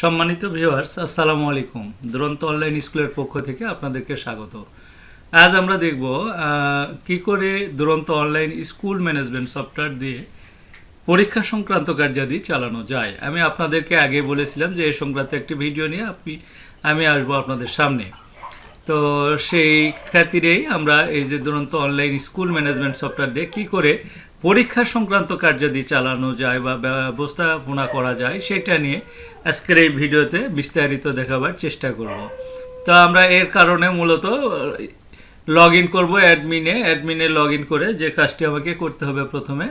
সম্মানিত ভিউয়ার্স আসসালামু আলাইকুম। দুরন্ত অনলাইন স্কুলের পক্ষ থেকে আপনাদেরকে স্বাগত। আজ আমরা দেখব কি করে দুরন্ত অনলাইন স্কুল ম্যানেজমেন্ট সফটওয়্যার দিয়ে পরীক্ষা সংক্রান্ত কার্যাদি চালানো যায়। আমি আপনাদেরকে আগে বলেছিলাম যে এই সংক্রান্ত একটি ভিডিও নিয়ে আপনি, আমি আসব আপনাদের সামনে। তো সেই খাতিরেই আমরা এই যে দুরন্ত অনলাইন স্কুল ম্যানেজমেন্ট সফটওয়্যার দিয়ে কী করে পরীক্ষা সংক্রান্ত কার্যাদি চালানো যায় বা ব্যবস্থাপনা করা যায়, সেটা নিয়ে আজকের এই ভিডিওতে বিস্তারিত দেখাবার চেষ্টা করব। তো আমরা এর কারণে মূলত লগ ইন করব অ্যাডমিনে অ্যাডমিনে লগ ইন করে যে কাজটি আমাকে করতে হবে প্রথমে,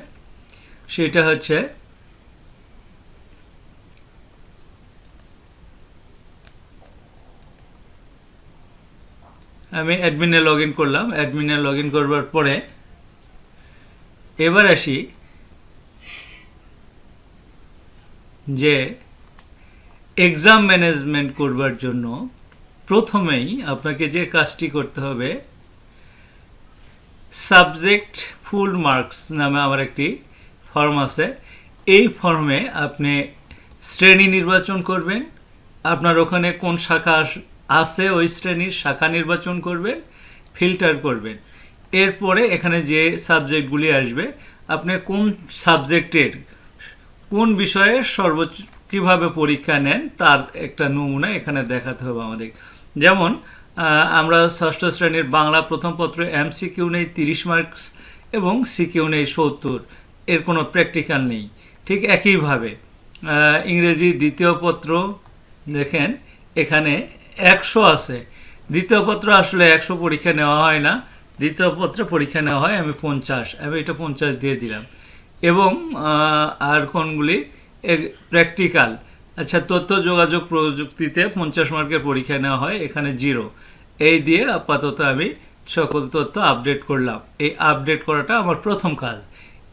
সেটা হচ্ছে আমি অ্যাডমিনে লগ ইন করলাম। অ্যাডমিনে লগ ইন করবার পরে এবার আসি যে এক্সাম ম্যানেজমেন্ট করবার জন্য প্রথমেই আপনাকে যে কাজটি করতে হবে সাবজেক্ট ফুল মার্কস নামে আমার একটি ফর্ম আছে। এই ফর্মে আপনি শ্রেণি নির্বাচন করবেন, আপনার ওখানে কোন শাখা আছে ওই শ্রেণির শাখা নির্বাচন করবেন ফিল্টার করবেন। এরপরে এখানে যে সাবজেক্টগুলি আসবে, আপনি কোন সাবজেক্টের, কোন বিষয়ে সর্বোচ্চ কীভাবে পরীক্ষা নেন তার একটা নমুনা এখানে দেখাতে হবে আমাদের। যেমন আমরা ষষ্ঠ শ্রেণির বাংলা প্রথম পত্র এমসিকিউ নেই, তিরিশ মার্কস এবং সিকিউ নেই, সত্তর। এর কোনো প্র্যাকটিক্যাল নেই। ঠিক একইভাবে ইংরেজি দ্বিতীয় পত্র, দেখেন, এখানে একশো আছে। দ্বিতীয় পত্র আসলে একশো পরীক্ষা নেওয়া হয় না। দ্বিতীয় পত্রে পরীক্ষা নেওয়া হয়, আমি পঞ্চাশ, আমি এটা পঞ্চাশ দিয়ে দিলাম। এবং আর কোনগুলি? প্র্যাকটিক্যাল আচ্ছা তথ্য, যোগাযোগ, প্রযুক্তিতে পঞ্চাশ মার্কের পরীক্ষা নেওয়া হয়, এখানে জিরো। এই দিয়ে আপাতত আমি সকল তথ্য আপডেট করলাম। এই আপডেট করাটা আমার প্রথম কাজ।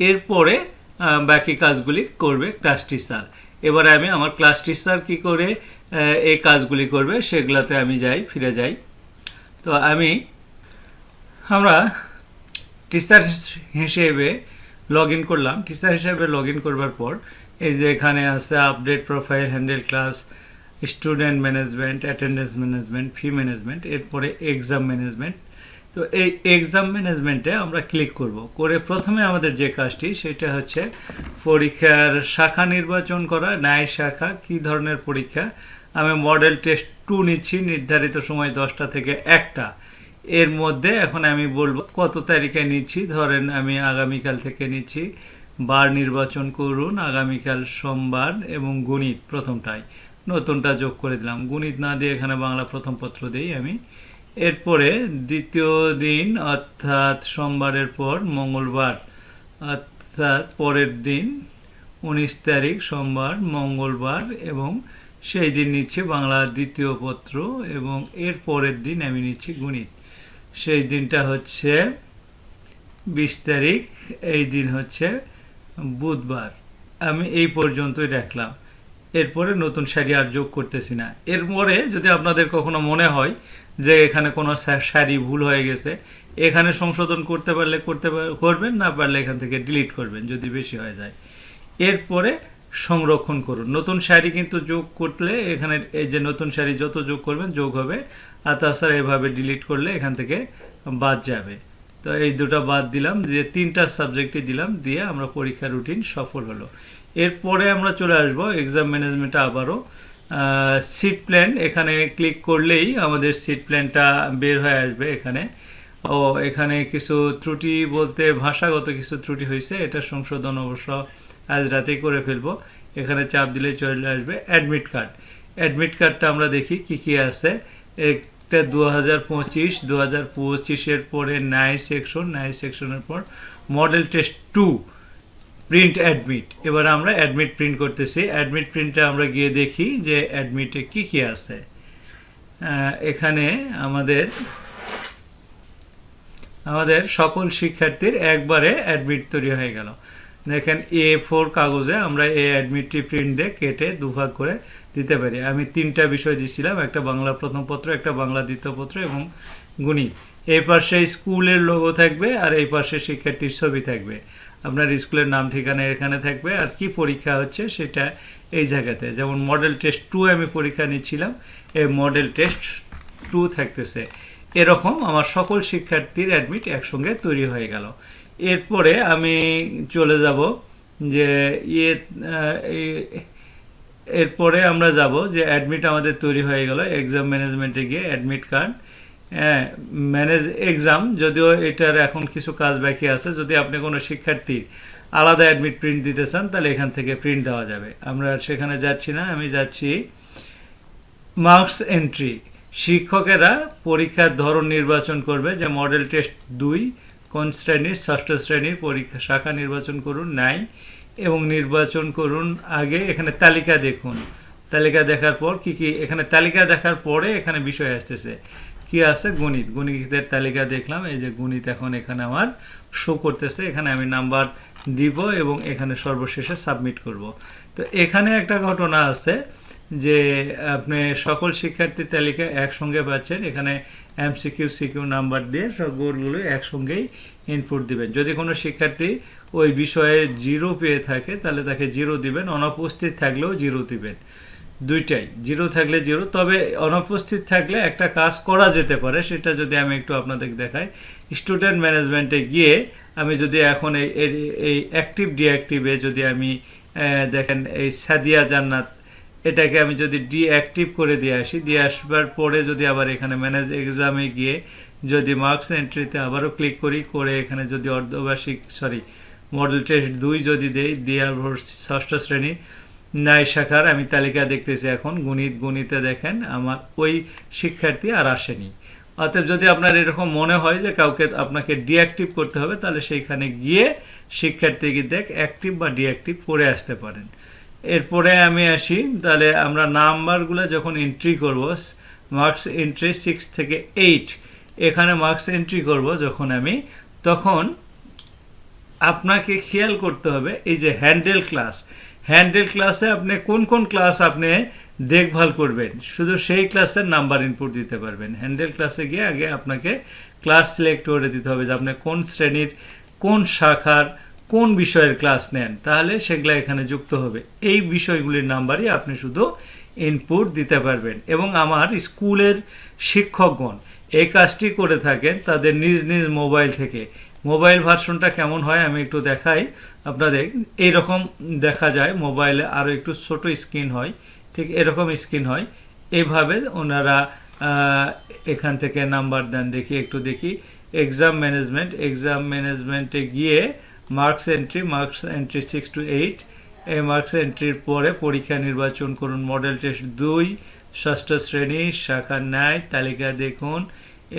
এরপরে বাকি কাজগুলি করবে ক্লাস টিচার এবারে আমি আমার ক্লাস টিচার কি করে এই কাজগুলি করবে, সেগুলাতে আমি যাই, ফিরে যাই। তো আমি আমরা টিচার হিসেবে লগ ইন করলাম। টিচার হিসেবে লগ ইন করবার পর এই যে এখানে আছে update profile handle class student management attendance management fee management এরপরে এক্সাম ম্যানেজমেন্ট তো এই এক্সাম ম্যানেজমেন্টে আমরা ক্লিক করব। করে প্রথমে আমাদের যে কাজটি, সেটা হচ্ছে পরীক্ষার শাখা নির্বাচন করা, ন্যায় শাখা, কি ধরনের পরীক্ষা? আমি মডেল টেস্ট টু নিচ্ছি, নির্ধারিত সময় দশটা থেকে একটা। এর মধ্যে এখন আমি বলব কত তারিখে নিচ্ছি? ধরেন আমি আগামীকাল থেকে নিচ্ছি। বার নির্বাচন করুন, আগামীকাল সোমবার এবং গণিত প্রথমটাই নতুনটা যোগ করে দিলাম। গণিত না দিয়ে এখানে বাংলা প্রথম পত্র দিই আমি। এরপরে দ্বিতীয় দিন, অর্থাৎ সোমবারের পর মঙ্গলবার, অর্থাৎ পরের দিন উনিশ তারিখ, সোমবার, মঙ্গলবার এবং সেই দিন নিচ্ছে বাংলা দ্বিতীয় পত্র এবং এর পরের দিন আমি নিচ্ছি গণিত। সেই দিনটা হচ্ছে বিশ তারিখ, এই দিন হচ্ছে বুধবার। আমি এই পর্যন্তই রাখলাম। এরপরে নতুন শাড়ি আর যোগ করতেছি না। এরপরে যদি আপনাদের কখনো মনে হয় যে এখানে কোনো শাড়ি ভুল হয়ে গেছে, এখানে সংশোধন করতে পারলে করতে করবেন, না পারলে এখান থেকে ডিলিট করবেন যদি বেশি হয়ে যায়। এরপরে সংরক্ষণ করুন। নতুন শাড়ি কিন্তু যোগ করলে এখানে এই যে নতুন শাড়ি যত যোগ করবেন, যোগ হবে। আর তাছাড়া এভাবে ডিলিট করলে এখান থেকে বাদ যাবে। তো এই দুটো বাদ দিলাম যে তিনটা সাবজেক্টই দিলাম, দিয়ে আমরা পরীক্ষা রুটিন সফল হলো। এরপরে আমরা চলে আসব এক্সাম ম্যানেজমেন্টে আবারও। সিট প্ল্যান এখানে ক্লিক করলেই আমাদের সিট প্ল্যানটা বের হয়ে আসবে এখানে। ও, এখানে কিছু ত্রুটি বলতে ভাষাগত কিছু ত্রুটি হয়েছে, এটা সংশোধন অবশ্য আজ রাতেই করে ফেলব। এখানে চাপ দিলে চলে আসবে অ্যাডমিট কার্ড অ্যাডমিট কার্ডটা আমরা দেখি কি কি আছে। একটা দু হাজার পরে নাই সেকশন নাই সেকশনের পর model test to print admit এবার আমরা অ্যাডমিট প্রিন্ট করতেছি। অ্যাডমিট প্রিন্টে আমরা গিয়ে দেখি যে অ্যাডমিটে কি কি আছে। এখানে আমাদের আমাদের সকল শিক্ষার্থীর একবারে অ্যাডমিট তৈরি হয়ে গেল। দেখেন এ ফোর কাগজে আমরা এ অ্যাডমিটটি প্রিন্ট দিয়ে কেটে দুভাগ করে দিতে পারি। আমি তিনটা বিষয় দিছিলাম, একটা বাংলা প্রথম পত্র, একটা বাংলা দ্বিতীয় পত্র এবং গণিত এই পাশে স্কুলের লোগো থাকবে আর এই পাশে শিক্ষার্থীর ছবি থাকবে। আপনার স্কুলের নাম, ঠিকানা এখানে থাকবে আর কি পরীক্ষা হচ্ছে সেটা এই জায়গাতে। যেমন মডেল টেস্ট টু আমি পরীক্ষা নিচ্ছিলাম, এই মডেল টেস্ট টু থাকতেছে। এরকম আমার সকল শিক্ষার্থীর অ্যাডমিট একসঙ্গে তৈরি হয়ে গেল। এরপরে আমি চলে যাব যে ইয়ে এরপরে আমরা যাব যে অ্যাডমিট আমাদের তৈরি হয়ে গেল এক্সাম ম্যানেজমেন্টে গিয়ে অ্যাডমিট কার্ড হ্যাঁ ম্যানেজ এক্সাম যদিও এটার এখন কিছু কাজ বাকি আছে, যদি আপনি কোনো শিক্ষার্থী আলাদা অ্যাডমিট প্রিন্ট দিতে চান, তাহলে এখান থেকে প্রিন্ট দেওয়া যাবে। আমরা সেখানে যাচ্ছি না, আমি যাচ্ছি মার্কস এন্ট্রি শিক্ষকেরা পরীক্ষার ধরন নির্বাচন করবে, যে মডেল টেস্ট দুই কোন শ্রেণির ষষ্ঠ শ্রেণির পরীক্ষা, শাখা নির্বাচন করুন, নাই। এবং নির্বাচন করুন আগে এখানে তালিকা দেখুন। তালিকা দেখার পর কি কি? এখানে তালিকা দেখার পরে এখানে বিষয় আসতেছে। কি আছে? গণিত। গণিতের তালিকা দেখলাম। এই যে গণিত এখন এখানে আমার শো করতেছে। এখানে আমি নাম্বার দিব এবং এখানে সর্বশেষে সাবমিট করব। তো এখানে একটা ঘটনা আছে। যে আপনি সকল শিক্ষার্থীর তালিকা একসঙ্গে পাচ্ছেন। এখানে এমসিকিউ সিকিউ সিকিউ নাম্বার দিয়ে সবগুলো একসঙ্গেই ইনপুট দিবেন। যদি কোনো শিক্ষার্থী ওই বিষয়ে জিরো পেয়ে থাকে, তাহলে তাকে জিরো দিবেন। অনুপস্থিত থাকলেও জিরো দিবেন। দুইটাই। জিরো থাকলে জিরো তবে অনুপস্থিত থাকলে একটা কাজ করা যেতে পারে, সেটা যদি আমি একটু আপনাদের দেখাই। স্টুডেন্ট ম্যানেজমেন্টে গিয়ে আমি যদি এখন এই- এই অ্যাক্টিভ ডিঅ্যাক্টিভে যদি আমি দেখেন এই সাদিয়া জান্নাত এটাকে আমি যদি ডিঅ্যাক্টিভ করে দিয়ে আসি, দিয়ে আসবার পরে যদি আবার এখানে ম্যানেজ এক্সামে গিয়ে যদি মার্কস এন্ট্রিতে আবারও ক্লিক করি, করে এখানে যদি অর্ধবার্ষিক সরি মডেল টেস্ট দুই যদি দেই দেওয়ার ষষ্ঠ শ্রেণি ন্যায় শাখার আমি তালিকা দেখতেছি এখন, গণিত, গণিতে দেখেন, আমার ওই শিক্ষার্থী আর আসেনি। অতএব যদি আপনার এরকম মনে হয় যে কাউকে আপনাকে ডিঅ্যাক্টিভ করতে হবে, তাহলে সেইখানে গিয়ে শিক্ষার্থীকে দেখ অ্যাক্টিভ বা ডিঅ্যাক্টিভ করে আসতে পারেন। এরপরে আমি আসি, তাহলে আমরা নাম্বারগুলো যখন এন্ট্রি করব মার্কস এন্ট্রি সিক্স থেকে এইট এখানে মার্কস এন্ট্রি করব যখন আমি, তখন আপনাকে খেয়াল করতে হবে এই যে হ্যান্ডেল ক্লাস হ্যান্ডেল ক্লাসে আপনি কোন কোন ক্লাস আপনি দেখভাল করবেন? শুধু সেই ক্লাসের নাম্বার ইনপুট দিতে পারবেন। হ্যান্ডেল ক্লাসে গিয়ে আগে আপনাকে ক্লাস সিলেক্ট করে দিতে হবে যে আপনি কোন শ্রেণির কোন শাখার কোন বিষয়ের ক্লাস নেন, তাহলে সেগুলো এখানে যুক্ত হবে। এই বিষয়গুলির নাম্বারই আপনি শুধু ইনপুট দিতে পারবেন এবং আমার স্কুলের শিক্ষকগণ এই কাজটি করে থাকেন তাদের নিজ নিজ মোবাইল থেকে। মোবাইল ভার্সনটা কেমন হয় আমি একটু দেখাই আপনাদের। এইরকম দেখা যায় মোবাইলে আরও একটু ছোট স্ক্রিন হয়, ঠিক এরকম স্ক্রিন হয়। এইভাবে ওনারা এখান থেকে নাম্বার দেন, দেখি একটু দেখি। এক্সাম ম্যানেজমেন্ট এক্সাম ম্যানেজমেন্টে গিয়ে marks entry marks entry six to eight এই মার্কস এন্ট্রির পরে পরীক্ষা নির্বাচন করুন। মডেল টেস্ট দুই, ষষ্ঠ শ্রেণি, শাখা ন্যায়, তালিকা দেখুন।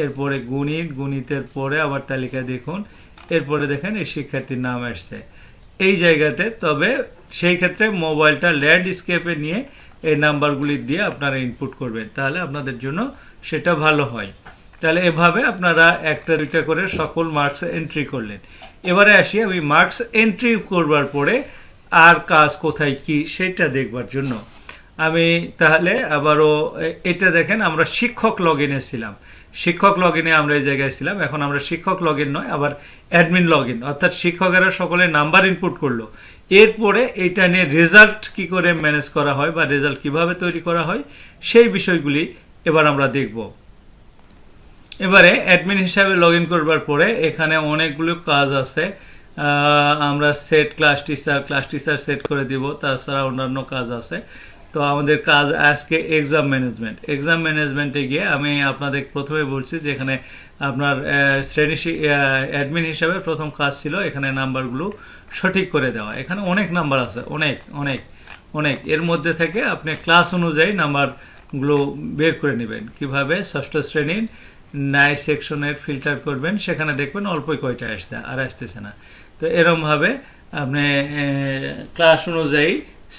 এরপরে গণিত, গণিতের পরে আবার তালিকা দেখুন। এরপরে দেখেন এই শিক্ষার্থীর নাম আসছে। এই জায়গাতে তবে সেই ক্ষেত্রে মোবাইলটা ল্যান্ডস্কেপে নিয়ে এই নাম্বারগুলি দিয়ে আপনারা ইনপুট করবেন। তাহলে আপনাদের জন্য সেটা ভালো হয়। তাহলে এভাবে আপনারা একটা, দুইটা করে সকল মার্কস এন্ট্রি করলেন। এবারে আসি আমি মার্কস এন্ট্রি করবার পরে আর কাজ কোথায় কি সেটা দেখবার জন্য। আমি তাহলে আবারও এটা দেখেন, আমরা শিক্ষক লগ ইনে ছিলাম। শিক্ষক লগ ইনে আমরা এই জায়গায় ছিলাম। এখন আমরা শিক্ষক লগ ইন নয়, আবার অ্যাডমিন লগ ইন অর্থাৎ শিক্ষকেরা সকলে নাম্বার ইনপুট করল। এরপরে এটা নিয়ে রেজাল্ট কি করে ম্যানেজ করা হয় বা রেজাল্ট কীভাবে তৈরি করা হয় সেই বিষয়গুলি এবার আমরা দেখব। এবারে অ্যাডমিন হিসাবে লগ ইন করবার পরে এখানে অনেকগুলো কাজ আছে। আমরা set class teacher class teacher set করে দিব, তাছাড়া অন্যান্য কাজ আছে। তো আমাদের কাজ আজকে এক্সাম ম্যানেজমেন্ট এক্সাম ম্যানেজমেন্টে গিয়ে আমি আপনাদের প্রথমে বলছি যে এখানে আপনার শ্রেণি অ্যাডমিন হিসাবে প্রথম কাজ ছিল এখানে নাম্বারগুলো সঠিক করে দেওয়া। এখানে অনেক নাম্বার আছে, অনেক অনেক অনেক। এর মধ্যে থেকে আপনি ক্লাস অনুযায়ী নাম্বারগুলো বের করে নেবেন। কীভাবে? ষষ্ঠ শ্রেণির ন্যায় সেকশনের ফিল্টার করবেন, সেখানে দেখবেন অল্পই কয়টা আসছে, আর আসতেছে না। তো এরমভাবে আপনি ক্লাস অনুযায়ী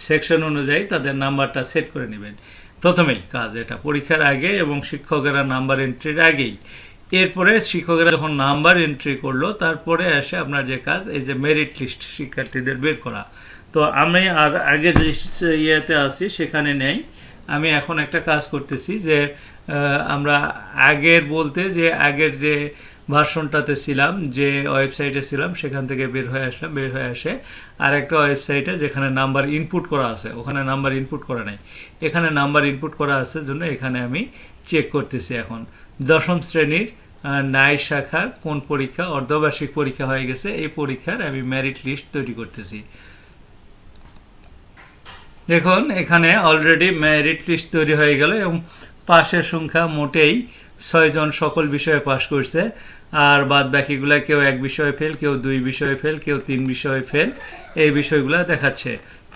সেকশন অনুযায়ী তাদের নাম্বারটা সেট করে নেবেন। প্রথমেই কাজ এটা, পরীক্ষার আগে এবং শিক্ষকেরা নাম্বার এন্ট্রির আগেই। এরপরে শিক্ষকেরা যখন নাম্বার এন্ট্রি করল, তারপরে আসে আপনার যে কাজ, এই যে মেরিট লিস্ট শিক্ষার্থীদের বের করা। তো আমি আর আগে যে ইয়েতে আছি, সেখানে নেই। আমি এখন একটা কাজ করতেছি যে আমরা আগের বলতে যে আগের যে ভার্সনটাতে ছিলাম, যে ওয়েবসাইটে ছিলাম, সেখান থেকে বের হয়ে আসলাম, বের হয়ে আসে আর একটা ওয়েবসাইটে যেখানে নাম্বার ইনপুট করা আছে, ওখানে নাম্বার ইনপুট করা নাই। এখানে নাম্বার ইনপুট করা আছে জন্য এখানে আমি চেক করতেছি এখন। দশম শ্রেণির ন্যায় শাখার কোন পরীক্ষা, অর্ধবার্ষিক পরীক্ষা হয়ে গেছে, এই পরীক্ষার আমি মেরিট লিস্ট তৈরি করতেছি। দেখুন, এখানে অলরেডি মেরিট লিস্ট তৈরি হয়ে গেল এবং পাশের সংখ্যা মোটেই ছয়জন সকল বিষয়ে পাশ করছে। আর বাদ বাকিগুলা কেউ এক বিষয়ে ফেল কেউ দুই বিষয়ে ফেল কেউ তিন বিষয়ে ফেল এই বিষয়গুলো দেখাচ্ছে।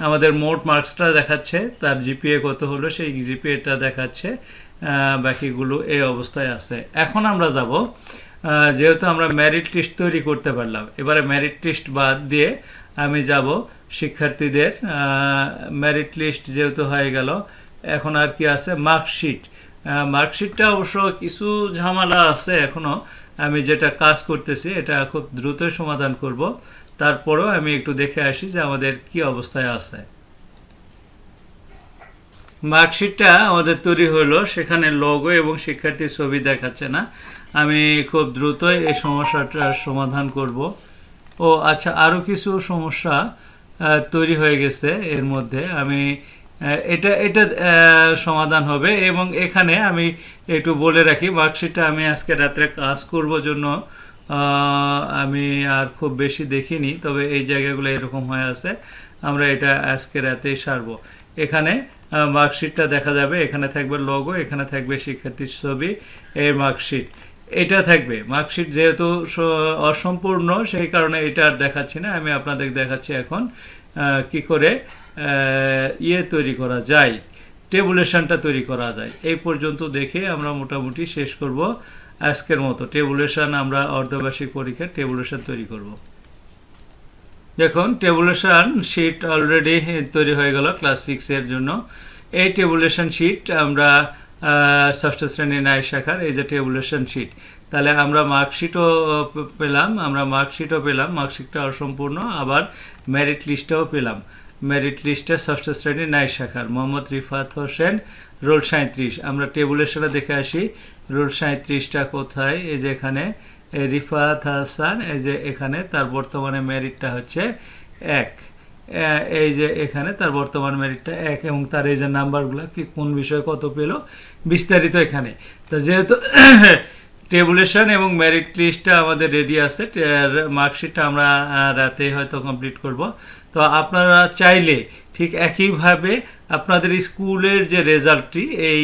আমাদের মোট মার্কসটা দেখাচ্ছে, তার জিপিএ কত হলো সেই জিপিএটা দেখাচ্ছে বাকিগুলো এই অবস্থায় আছে। এখন আমরা যাব যেহেতু আমরা মেরিট লিস্ট তৈরি করতে পারলাম, এবারে মেরিট লিস্ট বাদ দিয়ে আমি যাব শিক্ষার্থীদের মেরিট লিস্ট যেহেতু হয়ে গেল, এখন আর কি আছে? মার্কশিট মার্কশিটটা অবশ্য কিছু ঝামেলা আছে এখনও। আমি যেটা কাজ করতেছি, এটা খুব দ্রুতই সমাধান করব। তারপরেও আমি একটু দেখে আসি যে আমাদের কি অবস্থায় আছে। মার্কশিটটা আমাদের তৈরি হলো, সেখানে লোগো এবং শিক্ষার্থীর ছবি দেখাচ্ছে না। আমি খুব দ্রুতই এই সমস্যাটার সমাধান করব। ও আচ্ছা আরও কিছু সমস্যা তৈরি হয়ে গেছে এর মধ্যে। আমি এটা এটা সমাধান হবে এবং এখানে আমি একটু বলে রাখি মার্কশিটটা আমি আজকে রাত্রে কাজ করব জন্য আমি আর খুব বেশি দেখিনি, তবে এই জায়গাগুলো এরকম হয়ে আছে, আমরা এটা আজকে রাতেই সারবো। এখানে মার্কশিটটা দেখা যাবে, এখানে থাকবে লোগো এখানে থাকবে শিক্ষার্থীর ছবি, এই মার্কশিট এটা থাকবে মার্কশিট যেহেতু অসম্পূর্ণ, সেই কারণে এটা আর দেখাচ্ছি না, আমি আপনাদের দেখাচ্ছি এখন কি করে ইয়ে তৈরি করা যায়, টেবুলেশনটা তৈরি করা যায়। এই পর্যন্ত দেখে আমরা মোটামুটি শেষ করব আজকের মতো। টেবুলেশন আমরা অর্ধবার্ষিক পরীক্ষার টেবুলেশন তৈরি করব। দেখুন, টেবুলেশন শিট অলরেডি তৈরি হয়ে গেল ক্লাস সিক্সের জন্য। এই টেবুলেশন শিট আমরা ষষ্ঠ শ্রেণির ন্যায় শাখার এই যে টেবুলেশন শিট তাহলে আমরা মার্কশিটও পেলাম, আমরা মার্কশিটও পেলাম মার্কশিটটা অসম্পূর্ণ, আবার মেরিট লিস্টটাও পেলাম। মেরিট লিস্টে ষষ্ঠ শ্রেণির নাই শাখার, মোহাম্মদ রিফাত হোসেন, রোল সাঁত্রিশ আমরা টেবুলেশনে দেখে আসি। রোল সাঁত্রিশটা কোথায়? এই যে এখানে রিফাত হাসান, এই যে এখানে, তার বর্তমানে মেরিটটা হচ্ছে এক। এই যে এখানে, তার বর্তমান মেরিটটা এক, এবং তার এই যে নাম্বারগুলো, কি কোন বিষয়ে কত পেল? বিস্তারিত এখানে। তো যেহেতু টেবুলেশন এবং মেরিট লিস্টটা আমাদের রেডি আছে মার্কশিটটা আমরা রাতে হয়তো কমপ্লিট করব। তো আপনারা চাইলে ঠিক একইভাবে আপনাদের স্কুলের যে রেজাল্টটি, এই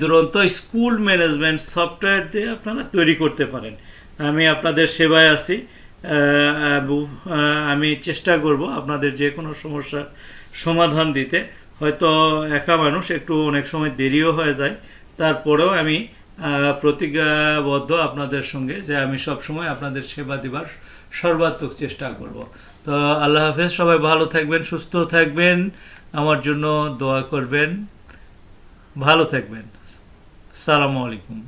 দুরন্ত স্কুল ম্যানেজমেন্ট সফটওয়্যার দিয়ে আপনারা তৈরি করতে পারেন। আমি আপনাদের সেবায় আছি। আমি চেষ্টা করব আপনাদের যে কোনো সমস্যার সমাধান দিতে। হয়তো একা মানুষ, একটু অনেক সময় দেরিও হয়ে যায়। তারপরেও আমি প্রতিজ্ঞাবদ্ধ আপনাদের সঙ্গে যে আমি সব সময় আপনাদের সেবা দেবার সর্বাত্মক চেষ্টা করব। তো আল্লাহ হাফেজ, সবাই ভালো থাকবেন, সুস্থ থাকবেন। আমার জন্য দোয়া করবেন। ভালো থাকবেন। সালামু আলাইকুম।